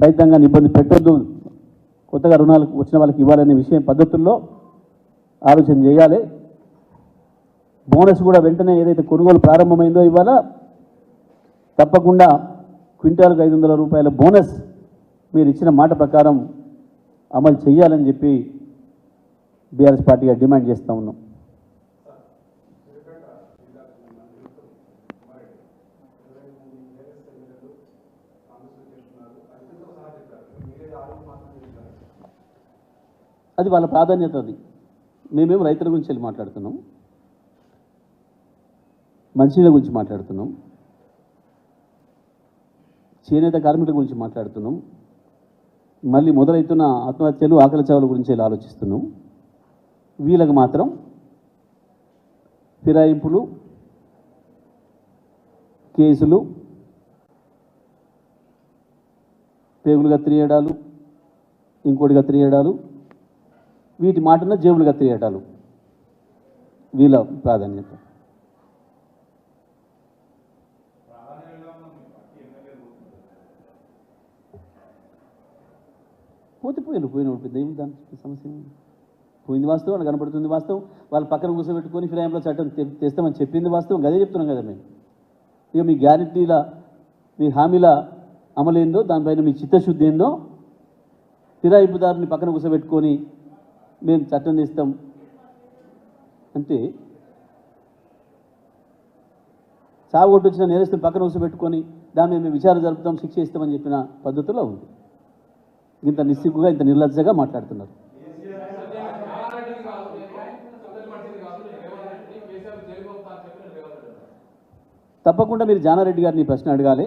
రైతాంగాన్ని ఇబ్బంది పెట్టొద్దు. కొత్తగా రుణాలు వచ్చిన వాళ్ళకి ఇవ్వాలనే విషయం పద్ధతుల్లో ఆలోచన చేయాలి. బోనస్ కూడా వెంటనే ఏదైతే కొనుగోలు ప్రారంభమైందో ఇవాళ తప్పకుండా క్వింటాల్కి ఐదు వందల రూపాయల బోనస్ మీరు ఇచ్చిన మాట ప్రకారం అమలు చేయాలని చెప్పి బీఆర్ఎస్ పార్టీగా డిమాండ్ చేస్తూ ఉన్నాం. అది వాళ్ళ ప్రాధాన్యత అది. మేమేం రైతుల గురించి వెళ్ళి మాట్లాడుతున్నాం. మంచినీళ్ళ గురించి మాట్లాడుతున్నాం. చేనేత కార్మికుల గురించి మాట్లాడుతున్నాం. మళ్ళీ మొదలవుతున్న ఆత్మహత్యలు ఆకలి చావుల గురించి వెళ్ళి ఆలోచిస్తున్నాం. వీళ్ళకి మాత్రం ఫిరాయింపులు కేసులు పేగులుగా తిరియడాలు ఇంకోటిగా ఇంకోటి వీటి మాటన జేబులు కత్తిరియడాలు వీళ్ళ ప్రాధాన్యత. పోతే పోయిన పోయిన పెద్ద ఏమి దానికి సమస్య పోయింది వాస్తవం వాళ్ళకి కనపడుతుంది వాస్తవం. వాళ్ళ పక్కన కూర్చోబెట్టుకొని ఫిరాయింపుల చట్టం తె- తెస్తామని చెప్పింది వాస్తవం. అదే చెప్తున్నాం కదా మేము. ఇక మీ గ్యారెంటీల మీ హామీల అమలేందో దానిపైన మీ చిత్తశుద్ధి ఏందో ఫిరాయింపుదారుని పక్కన కూర్చోబెట్టుకొని మేము చట్టం తీస్తాం. అంటే చావు కొట్టొచ్చిన నేరస్తుని పక్కన కూర్చోబెట్టుకొని దాని మీద మేము విచారణ జరుపుతాం శిక్ష ఇస్తామని చెప్పిన పద్ధతిలో ఉంది. ఇంత నిస్సిగ్గుగా ఇంత నిర్లజ్జగా మాట్లాడుతున్నారు. తప్పకుండా మీరు జానారెడ్డి గారిని ప్రశ్న అడగాలి.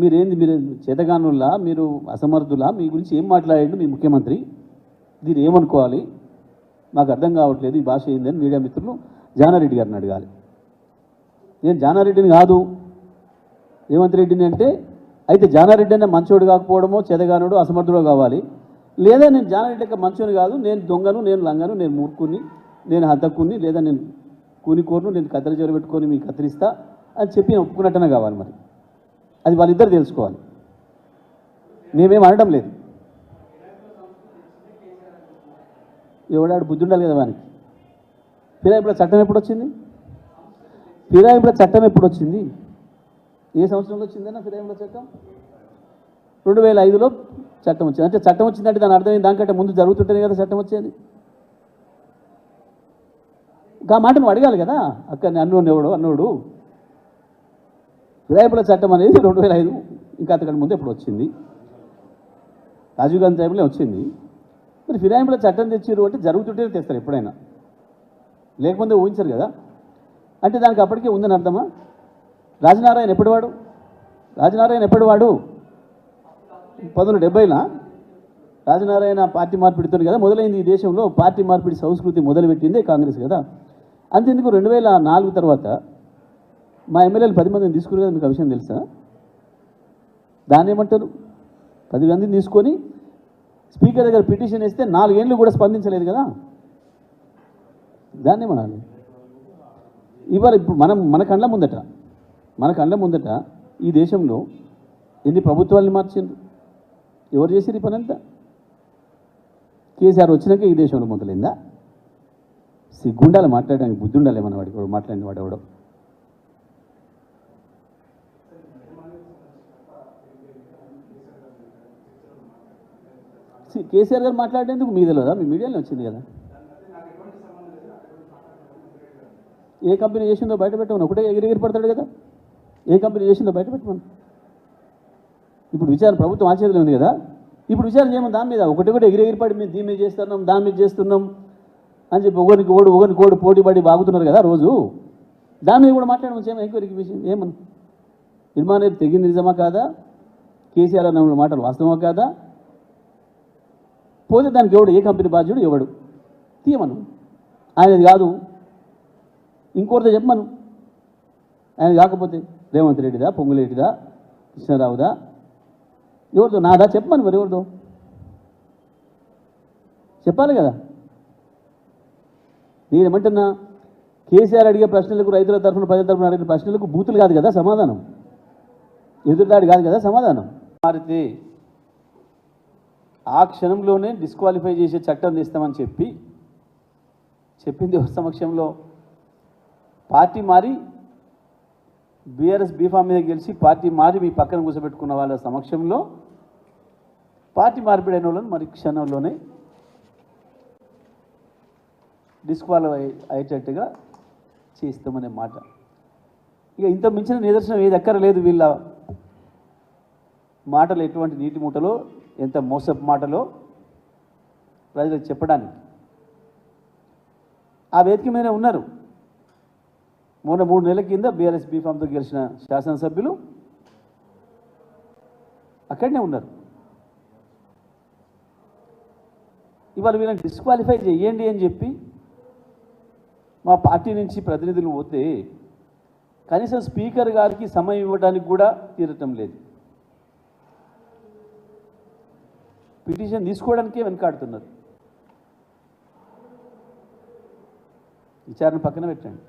మీరేంది మీరు చేతగానుల్లా మీరు అసమర్థులా మీ గురించి ఏం మాట్లాడండి మీ ముఖ్యమంత్రి? దీన్ని ఏమనుకోవాలి? మాకు అర్థం కావట్లేదు ఈ భాష ఏందని మీడియా మిత్రులు జానారెడ్డి గారిని అడగాలి. నేను జానారెడ్డిని కాదు. రేవంత్ రెడ్డిని అంటే అయితే జానారెడ్డి అనే మంచోడు కాకపోవడమో చెదగానుడు అసమర్థుడో కావాలి. లేదా నేను జానారెడ్డి యొక్క మంచోని కాదు నేను దొంగను నేను లంగను నేను మూర్ఖుని నేను హద్దకుని లేదా నేను కూనికోరును నేను కత్తెర జోరు పెట్టుకొని మీకు కత్తిరిస్తా అని చెప్పి నేను ఒప్పుకున్నట్టనే కావాలి మరి. అది వాళ్ళిద్దరు తెలుసుకోవాలి. మేమేం అనడం లేదు. ఎవడాడు బుద్ధి ఉండాలి కదా వానికి. ఫిరాయింపుల చట్టం ఎప్పుడు వచ్చింది ఫిరాయింపుల చట్టం ఎప్పుడు వచ్చింది ఏ సంవత్సరంలో వచ్చిందన్న ఫిరాయింపుల చట్టం? రెండు వేల ఐదులో చట్టం వచ్చింది. అంటే చట్టం వచ్చిందంటే దాని అర్థమైంది దానికంటే ముందు జరుగుతుంటేనే కదా చట్టం వచ్చేది. ఆ మాట నువ్వు అడగాలి కదా. అక్కడ అన్నోడు ఎవడు అన్నోడు. ఫిరాయింపుల చట్టం అనేది రెండు వేల ఐదు ఇంకా అంతకంటే ముందు ఎప్పుడు వచ్చింది? రాజీవ్ గాంధీ టైంలో వచ్చింది. మరి ఫిరాయింపుల చట్టం తెచ్చిర్రు అంటే జరుగుతుంటేనే తెస్తారు ఎప్పుడైనా. లేకపోతే ఊహించరు కదా. అంటే దానికి అప్పటికే ఉందని అర్థమా? రాజనారాయణ ఎప్పటివాడు రాజనారాయణ ఎప్పటివాడు పంతొమ్మిది డెబ్బైలా రాజనారాయణ పార్టీ మార్పిడితో కదా మొదలైంది ఈ దేశంలో. పార్టీ మార్పిడి సంస్కృతి మొదలుపెట్టిందే కాంగ్రెస్ కదా. అంతెందుకు? రెండు వేల నాలుగు తర్వాత మా ఎమ్మెల్యేలు పది మందిని తీసుకురు కదా మీకు ఆ విషయం తెలుసా? దాన్ని ఏమంటారు? పది మందిని తీసుకొని స్పీకర్ దగ్గర పిటిషన్ ఇస్తే నాలుగేళ్ళు కూడా స్పందించలేదు కదా? దాన్ని ఏమనాలి? ఇవాళ ఇప్పుడు మనం మన కళ్ళ ముందట మన కళ్ళ ముందట ఈ దేశంలో ఎన్ని ప్రభుత్వాలని మార్చిండ్రు? ఎవరు చేసిరు ఈ పని అంతా కేసీఆర్ వచ్చినాక ఈ దేశంలో మొదలైందా? సిగ్గుండాలి మాట్లాడడానికి బుద్ధి ఉండాలి మన వాడికి మాట్లాడిన వాడు ఎవడో. కేసీఆర్ గారు మాట్లాడేందుకు మీ తెలియదా? మీ మీడియాలో వచ్చింది కదా. ఏ కంపెనీ చేసిందో బయట పెట్టమని. ఒకటే ఎగిరెగిరి పడతాడు కదా. ఏ కంపెనీ చేసిందో బయట పెట్టమని. ఇప్పుడు విచారణ ప్రభుత్వం ఆచేతలే ఉంది కదా. ఇప్పుడు విచారణ చేయమని దాని మీద. ఒకటి ఒకటి ఎగిరెగిరి పడి మేము దీని మీద చేస్తున్నాం దాని మీద చేస్తున్నాం అని చెప్పి ఒకరికి ఓడు ఒకరికి ఓడు పోటీ పడి బాగుతున్నారు కదా రోజు. దాని మీద కూడా మాట్లాడమని. చేయమని. ఎంక్వైరీకి విషయం ఏమని నిర్మాణం తెగింది నిజమా కాదా? కేసీఆర్ అన్న మాటలు వాస్తవమా కాదా? పోతే దానికి ఎవడు? ఏ కంపెనీ బాధ్యుడు? ఎవడు? తీయమను. ఆయనది కాదు. ఇంకోరితో చెప్పమను. ఆయన కాకపోతే రేవంత్ రెడ్డిదా? పొంగులేటిదా కృష్ణారావుదా? ఎవరితో? నాదా? చెప్పమను మరి ఎవరితో? చెప్పాలి కదా. నేనేమంటున్నా? కేసీఆర్ అడిగే ప్రశ్నలకు రైతుల తరఫున ప్రజల తరఫున అడిగిన ప్రశ్నలకు బూతులు కాదు కదా సమాధానం. ఎదురుదాడి కాదు కదా సమాధానం. మారితే ఆ క్షణంలోనే డిస్క్వాలిఫై చేసే చట్టం తీస్తామని చెప్పి చెప్పింది సమక్షంలో? పార్టీ మారి బీఆర్ఎస్ బీఫామ్ మీద గెలిచి పార్టీ మారి మీ పక్కన కూర్చోబెట్టుకున్న వాళ్ళ సమక్షంలో పార్టీ మార్పిడైన వాళ్ళని మరి క్షణంలోనే డిస్క్వాలిఫై అయ్యేటట్టుగా చేస్తామనే మాట. ఇక ఇంత మించిన నిదర్శనం ఏది ఎక్కర లేదు వీళ్ళ మాటలు ఎటువంటి నీటి మూటలో ఎంత మోసపు మాటలో ప్రజలకు చెప్పడానికి. ఆ వేదిక మీద ఉన్నారు. మొన్న మూడు నెలల కింద బీఆర్ఎస్ బీఫామ్తో గెలిచిన శాసనసభ్యులు. అక్కడనే ఉన్నారు. ఇవాళ వీళ్ళని డిస్క్వాలిఫై చేయండి అని చెప్పి మా పార్టీ నుంచి ప్రతినిధులు పోతే కనీసం స్పీకర్ గారికి సమయం ఇవ్వడానికి కూడా తీరటం లేదు. పిటిషన్ తీసుకోవడానికే వెనకాడుతున్నారు. విచారణ పక్కన పెట్టండి.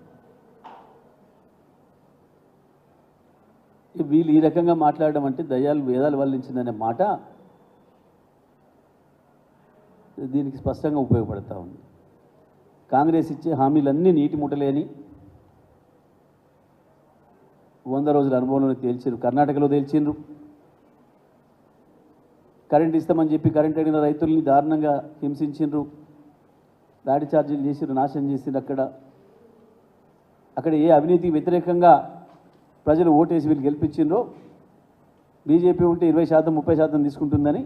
వీళ్ళు ఈ రకంగా మాట్లాడడం అంటే దయ్యాలు వేదాలు వల్లించిందనే మాట దీనికి స్పష్టంగా ఉపయోగపడతా ఉంది. కాంగ్రెస్ ఇచ్చే హామీలన్నీ నీటి ముట్టలేని వంద రోజుల అనుభవంలో తేల్చారు కర్ణాటకలో తేల్చిండ్రు కరెంట్ ఇస్తామని చెప్పి కరెంట్ అడిగిన రైతుల్ని దారుణంగా హింసించిండ్రు. దాడి ఛార్జీలు చేసిరు నాశనం చేసిండ్రు అక్కడ. అక్కడ ఏ అవినీతికి వ్యతిరేకంగా ప్రజలు ఓటేసి వీళ్ళు గెలిపించిండ్రో బీజేపీ ఉంటే ఇరవై శాతం ముప్పై శాతం తీసుకుంటుందని.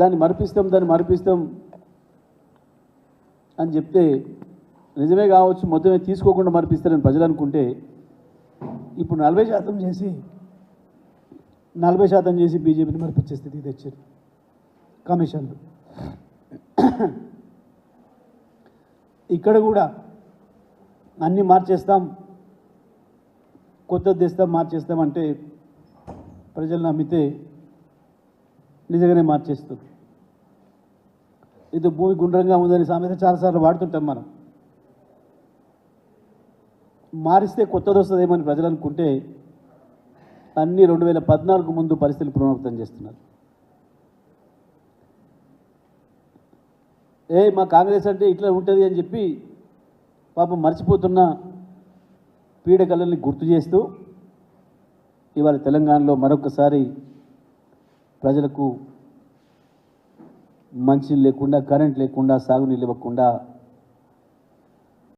దాన్ని మరిపిస్తాం దాన్ని మరిపిస్తాం అని చెప్తే నిజమే కావచ్చు మొత్తమే తీసుకోకుండా మరిపిస్తారని ప్రజలు అనుకుంటే ఇప్పుడు నలభై శాతం చేసి నలభై శాతం చేసి బీజేపీని మరిపించే స్థితికి తెచ్చారు. కమిషన్లు. ఇక్కడ కూడా అన్నీ మార్చేస్తాం కొత్తది తెస్తాం మార్చేస్తాం అంటే ప్రజలు నమ్మితే నిజంగానే మార్చేస్తుంది. ఇది భూమి గుండ్రంగా ఉందని సామెత చాలాసార్లు వాడుతుంటాం మనం. మారిస్తే కొత్తది వస్తుందేమని ప్రజలు అనుకుంటే అన్నీ రెండు వేల పద్నాలుగు ముందు పరిస్థితులు పునరావృతం చేస్తున్నారు. ఏ మా కాంగ్రెస్ అంటే ఇట్లా ఉంటుంది అని చెప్పి పాపం మర్చిపోతున్న పీడకలల్ని గుర్తు చేస్తూ ఇవాళ తెలంగాణలో మరొకసారి ప్రజలకు మంచి లేకుండా కరెంట్ లేకుండా సాగునీళ్ళు ఇవ్వకుండా